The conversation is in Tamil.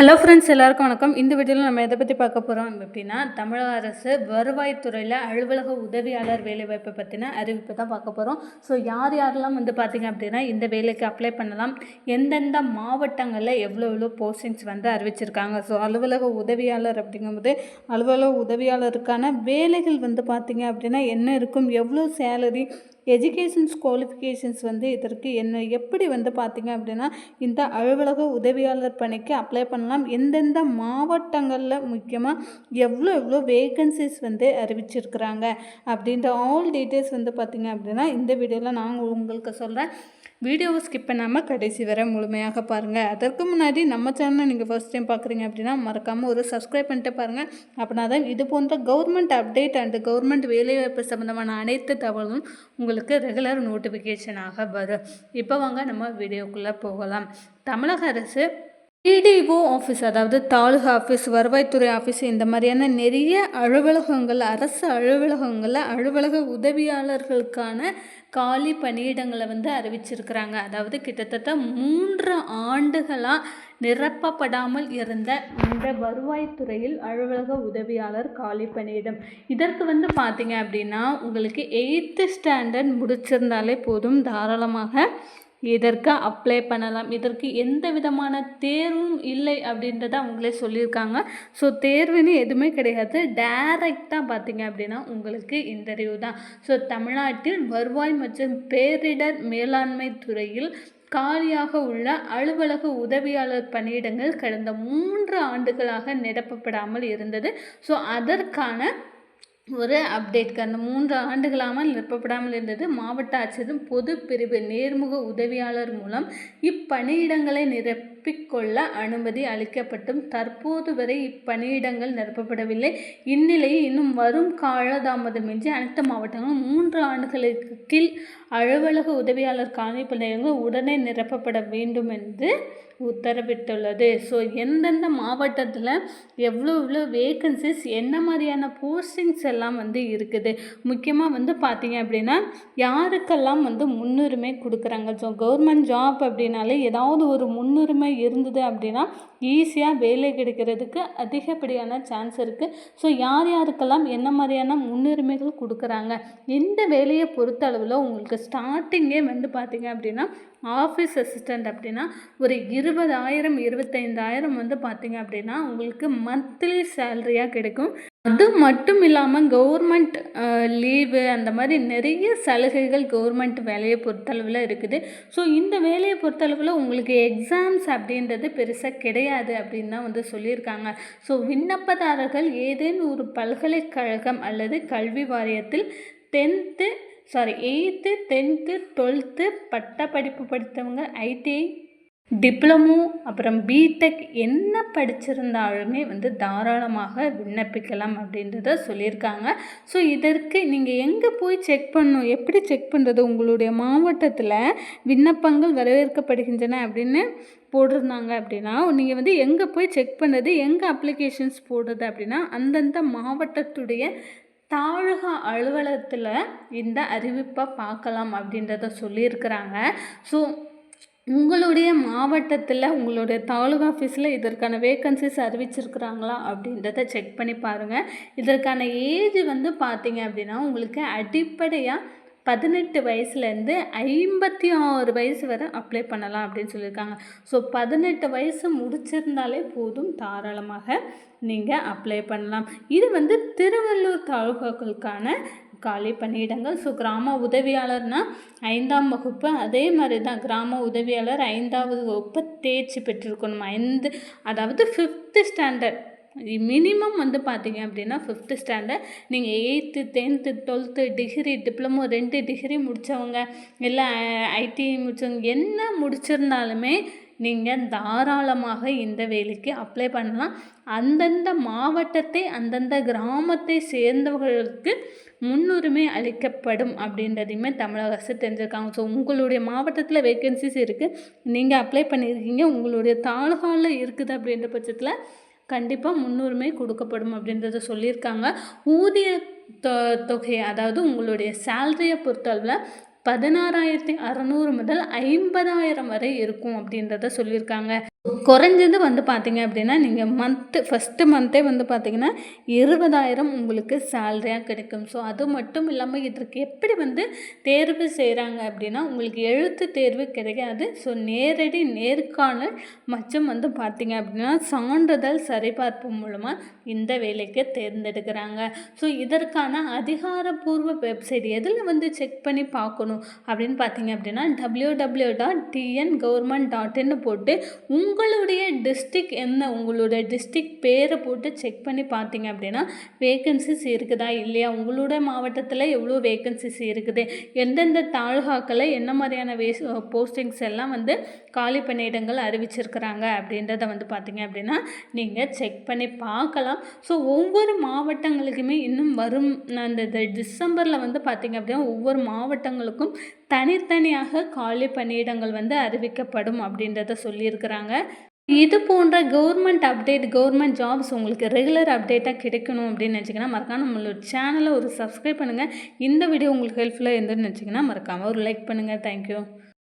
ஹலோ ஃப்ரெண்ட்ஸ் எல்லாருக்கும் வணக்கம். இந்த வீடியோவில் நம்ம எதை பற்றி பார்க்க போகிறோம் அப்படின்னா தமிழக அரசு வருவாய்த்துறையில் அலுவலக உதவியாளர் வேலைவாய்ப்பை பற்றின அறிவிப்பு தான் பார்க்க போகிறோம் ஸோ யார் யாரெல்லாம் வந்து பார்த்திங்க அப்படின்னா இந்த வேலைக்கு அப்ளை பண்ணலாம் எந்தெந்த மாவட்டங்களில் எவ்வளோ எவ்வளோ போஸ்டிங்ஸ் வந்து அறிவிச்சிருக்காங்க. ஸோ அலுவலக உதவியாளர் அப்படிங்கும்போது அலுவலக உதவியாளருக்கான வேலைகள் வந்து பார்த்திங்க அப்படின்னா என்ன இருக்கும் எவ்வளோ சேலரி எஜுகேஷன்ஸ் குவாலிஃபிகேஷன்ஸ் வந்து இதற்கு என்ன எப்படி வந்து பார்த்திங்க அப்படின்னா இந்த அலுவலக உதவியாளர் பணிக்கு அப்ளை பண்ணலாம். எந்தெந்த மாவட்டங்களில் முக்கியமாக எவ்வளோ எவ்வளோ வேகன்சிஸ் வந்து அறிவிச்சிருக்கிறாங்க அப்படின்ற ஆல் டீட்டெயில்ஸ் வந்து பார்த்திங்க அப்படின்னா இந்த வீடியோவில் நான் உங்களுக்கு சொல்கிறேன் வீடியோவை ஸ்கிப் பண்ணாமல் கடைசி வரை முழுமையாக பாருங்கள் அதற்கு முன்னாடி நம்ம சேனலை நீங்கள் ஃபஸ்ட் டைம் பார்க்குறீங்க அப்படின்னா மறக்காமல் ஒரு சப்ஸ்கிரைப் பண்ணிட்டு பாருங்கள் அப்படின்னா தான் இது போன்ற கவர்மெண்ட் அப்டேட் அண்ட் கவர்மெண்ட் வேலைவாய்ப்பு சம்மந்தமான அனைத்து தகவலும் உங்களுக்கு ரெகுலர் நோட்டிஃபிகேஷனாக வரும். இப்போ வாங்க நம்ம வீடியோக்குள்ளே போகலாம். தமிழக அரசு பிடிஓ ஆஃபீஸ் அதாவது தாலுகா ஆஃபீஸ் வருவாய்த்துறை ஆஃபீஸ் இந்த மாதிரியான நிறைய அலுவலகங்கள் அரசு அலுவலகங்களில் அலுவலக உதவியாளர்களுக்கான காலி பணியிடங்களை வந்து அறிவிச்சிருக்கிறாங்க. அதாவது கிட்டத்தட்ட மூன்று ஆண்டுகளாக நிரப்பப்படாமல் இருந்த இந்த வருவாய்த்துறையில் அலுவலக உதவியாளர் காலி பணியிடம். இதற்கு வந்து பார்த்தீங்க அப்படின்னா உங்களுக்கு எயித்து ஸ்டாண்டர்ட் முடிச்சிருந்தாலே போதும். தாராளமாக இதற்கு அப்ளை பண்ணலாம்? இதற்கு எந்த விதமான தேர்வும் இல்லை அப்படின்றத அவங்களே சொல்லியிருக்காங்க. ஸோ தேர்வுன்னு எதுவுமே கிடையாது. டைரெக்டாக பார்த்தீங்க அப்படின்னா உங்களுக்கு இன்டர்வியூ தான். ஸோ தமிழ்நாட்டில் வருவாய் மற்றும் பேரிடர் மேலாண்மை துறையில் காலியாக உள்ள அலுவலக உதவியாளர் பணியிடங்கள் கடந்த மூன்று ஆண்டுகளாக நிரப்பப்படாமல் இருந்தது. ஸோ அதற்கான ஒரு அப்டேட்க்கு அந்த மூன்று ஆண்டுகளாமல் நிரப்பப்படாமல் இருந்தது. மாவட்ட ஆட்சியரும் பொது பிரிவு நேர்முக உதவியாளர் மூலம் இப்பணியிடங்களை நிரப் ஒப்பிக்கொள்ள அனுமதி அளிக்கப்பட்டும். தற்போது வரை இப்பணியிடங்கள் நிரப்பப்படவில்லை. இந்நிலையில் இன்னும் வரும் காலதாமதமின்றி அனைத்து மாவட்டங்களும் மூன்று ஆண்டுகளுக்கு கீழ் அலுவலக உதவியாளர் காணி பணியிடங்கள் உடனே நிரப்பப்பட வேண்டும் என்று உத்தரவிட்டுள்ளது. ஸோ எந்தெந்த மாவட்டத்தில் எவ்வளோ எவ்வளோ வேக்கன்சிஸ் என்ன மாதிரியான போஸ்டிங்ஸ் எல்லாம் வந்து இருக்குது? முக்கியமாக வந்து பார்த்தீங்க அப்படின்னா யாருக்கெல்லாம் வந்து முன்னுரிமை கொடுக்குறாங்க? ஸோ கவர்மெண்ட் ஜாப் அப்படின்னாலே ஏதாவது ஒரு முன்னுரிமை இருந்தது அப்படின்னா ஈஸியாக வேலை கிடைக்கிறதுக்கு அதிகப்படியான சான்ஸ் இருக்குது ஸோ யார் யாருக்கெல்லாம் என்ன மாதிரியான முன்னுரிமைகள் கொடுக்குறாங்க? இந்த வேலையை பொறுத்த அளவில் உங்களுக்கு ஸ்டார்டிங்கே வந்து பார்த்தீங்க அப்படின்னா ஆஃபீஸ் அசிஸ்டண்ட் அப்படின்னா ஒரு இருபதாயிரம் இருபத்தைந்தாயிரம் வந்து பார்த்தீங்க அப்படின்னா உங்களுக்கு மந்த்லி சேலரியாக கிடைக்கும். அது மட்டும் இல்லாமல் கவர்மெண்ட் லீவு அந்த மாதிரி நிறைய சலுகைகள் கவர்மெண்ட் வேலையை பொறுத்தளவில் இருக்குது. ஸோ இந்த வேலையை பொறுத்தளவில் உங்களுக்கு எக்ஸாம்ஸ் அப்படின்றது பெருசாக கிடையாது அப்படின்னு தான் வந்து சொல்லியிருக்காங்க. ஸோ விண்ணப்பதாரர்கள் ஏதேனும் ஒரு பல்கலைக்கழகம் அல்லது கல்வி வாரியத்தில் tenth sorry eighth tenth twelfth பட்ட படிப்பு படித்தவங்க ஐடிஐ டிப்ளமோ அப்புறம் பிடெக் என்ன படிச்சிருந்தாலுமே வந்து தாராளமாக விண்ணப்பிக்கலாம் அப்படின்றத சொல்லியிருக்காங்க. ஸோ இதற்கு நீங்கள் எங்கே போய் செக் பண்ணணும்? எப்படி செக் பண்ணுறது உங்களுடைய மாவட்டத்தில் விண்ணப்பங்கள் வரவேற்கப்படுகின்றன அப்படின்னு போட்டிருந்தாங்க அப்படின்னா நீங்கள் வந்து எங்கே போய் செக் பண்ணுறது எங்கே அப்ளிகேஷன்ஸ் போடுறது அப்படின்னா அந்தந்த மாவட்டத்துடைய தாலுகா அலுவலகத்தில் இந்த அறிவிப்பை பார்க்கலாம் அப்படின்றத சொல்லியிருக்கிறாங்க. ஸோ உங்களுடைய மாவட்டத்தில் உங்களுடைய தாலுகா ஆஃபீஸில் இதற்கான வேக்கன்சிஸ் அறிவிச்சிருக்கிறாங்களா அப்படின்றத செக் பண்ணி பாருங்கள் இதற்கான ஏஜ் வந்து பார்த்தீங்க அப்படின்னா உங்களுக்கு அடிப்படையாக பதினெட்டு வயசுலேருந்து ஐம்பத்தி ஆறு வயசு வரை அப்ளை பண்ணலாம் அப்படின்னு சொல்லியிருக்காங்க. ஸோ பதினெட்டு வயசு முடிச்சிருந்தாலே போதும் தாராளமாக நீங்கள் அப்ளை பண்ணலாம். இது வந்து திருவள்ளூர் தாலுகாக்களுக்கான காலி பண்ணிவிடுங்க ஸோ கிராம உதவியாளர்னால் ஐந்தாம் வகுப்பு அதே மாதிரி தான் கிராம உதவியாளர் ஐந்தாவது வகுப்பு தேர்ச்சி பெற்றிருக்கணும். ஐந்து அதாவது ஃபிஃப்த்து ஸ்டாண்டர்ட் மினிமம் வந்து பார்த்தீங்க அப்படின்னா ஃபிஃப்த்து ஸ்டாண்டர்ட் நீங்கள் eighth tenth twelfth degree diploma ரெண்டு டிகிரி முடித்தவங்க இல்லை ஐடி முடித்தவங்க என்ன முடிச்சிருந்தாலுமே நீங்கள் தாராளமாக இந்த வேலைக்கு அப்ளை பண்ணலாம். அந்தந்த மாவட்டத்தை அந்தந்த கிராமத்தை சேர்ந்தவர்களுக்கு முன்னுரிமை அளிக்கப்படும் அப்படின்றதையுமே தமிழக அரசு தெரிஞ்சிருக்காங்க. ஸோ உங்களுடைய மாவட்டத்தில் வேக்கன்சிஸ் இருக்குது நீங்கள் அப்ளை பண்ணியிருக்கீங்க உங்களுடைய தாலுகாவில் இருக்குது அப்படின்ற பட்சத்தில் கண்டிப்பாக முன்னுரிமை கொடுக்கப்படும் அப்படின்றத சொல்லியிருக்காங்க. ஊதிய தொ தொகை அதாவது உங்களுடைய சேலரியை பொறுத்தளவில் பதினாறாயிரத்தி அறநூறு முதல் ஐம்பதாயிரம் வரை இருக்கும் அப்படின்றத சொல்லியிருக்காங்க. குறைஞ்சது வந்து பார்த்தீங்க அப்படின்னா நீங்கள் மந்த்து ஃபஸ்ட்டு மந்த்தே வந்து பார்த்தீங்கன்னா இருபதாயிரம் உங்களுக்கு சேலரியாக கிடைக்கும். ஸோ அது மட்டும் இல்லாமல் இதற்கு எப்படி வந்து தேர்வு செய்கிறாங்க அப்படின்னா உங்களுக்கு எழுத்து தேர்வு கிடைக்காது. ஸோ நேரடி நேர்காணல் மற்றும் வந்து பார்த்தீங்க அப்படின்னா சான்றிதழ் சரிபார்ப்பு மூலமாக இந்த வேலைக்கு தேர்ந்தெடுக்கிறாங்க. ஸோ இதற்கான அதிகாரப்பூர்வ வெப்சைட் எதில் வந்து செக் பண்ணி பார்க்கணும் அப்படின்னு பார்த்தீங்க அப்படின்னா W W dot TN government dot இன்னு போட்டு உங்களுடைய டிஸ்ட்ரிக் என்ன? உங்களுடைய டிஸ்ட்ரிக் பேரை போட்டு செக் பண்ணி பார்த்தீங்க அப்படின்னா வேகன்சிஸ் இருக்குதா இல்லையா? உங்களோட மாவட்டத்தில் எவ்வளோ வேகன்சிஸ் இருக்குது? எந்தெந்த தாலுகாக்களில் என்ன மாதிரியான வேஸ் போஸ்டிங்ஸ் எல்லாம் வந்து காலி பணியிடங்கள் அறிவிச்சிருக்கிறாங்க அப்படின்றத வந்து பார்த்தீங்க அப்படின்னா நீங்கள் செக் பண்ணி பார்க்கலாம். ஸோ ஒவ்வொரு மாவட்டங்களுக்குமே இன்னும் வரும் அந்த இந்த டிசம்பரில் வந்து பார்த்தீங்க அப்படின்னா ஒவ்வொரு மாவட்டங்களுக்கும் தனித்தனியாக காலி பணியிடங்கள் வந்து அறிவிக்கப்படும் அப்படின்றத சொல்லியிருக்கிறாங்க. இது போன்ற கவர்மெண்ட் அப்டேட் கவர்மெண்ட் ஜாப்ஸ் உங்களுக்கு ரெகுலர் அப்டேட்டாக கிடைக்கணும் அப்படின்னு நினச்சிங்கன்னா மறக்காம நம்மளோட சேனலை ஒரு சப்ஸ்கிரைப் பண்ணுங்கள் இந்த வீடியோ உங்களுக்கு ஹெல்ப்ஃபுல்லாக இருந்துன்னு நினச்சிங்கன்னா மறக்காமல் ஒரு லைக் பண்ணுங்கள் தேங்க்யூ